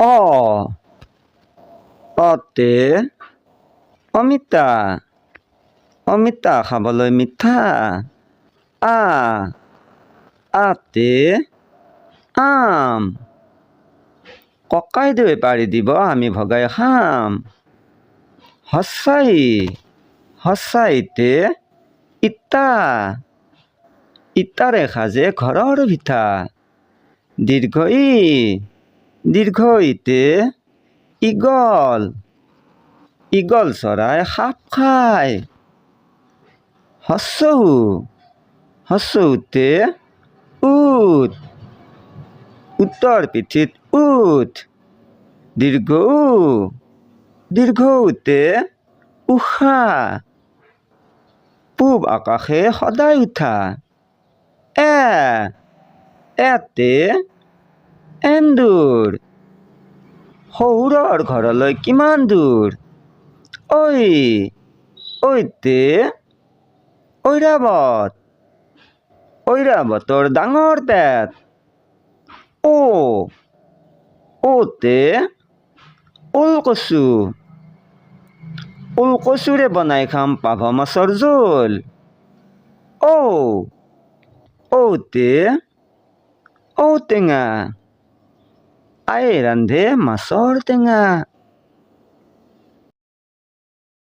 অ, অতে অমিতা অমিতা খাবলৈ মিঠা। আ, আতে আম। ককাইদেৱে পাৰি দিব, আমি ভগাই খাম। সঁচাই, সঁচাইতে ইটা। ইটাৰে সাজে ঘৰৰ ভিতা দীৰ্ঘ ই দীৰ্ঘ ইতে ইগল ইগল চৰাই সাপ খায়। হচৌ হচৌতে উট উটৰ পিঠিত উঠ দীৰ্ঘ উ দীৰ্ঘ উতে উষা। পূব আকাশে সদায় উঠা। এ, এতে এন্দুৰ শহুৰৰ ঘৰলৈ কিমান দূৰ? ঐ ঐতে ঐৰাবত ঐৰাবতৰ ডাঙৰ পেট। ও ওতে ওলকচু। ওলকচুৰে বনাই খাম পাভ মাছৰ জোল। ঔ ঔতে ঔটেঙা। Adelante, más orden.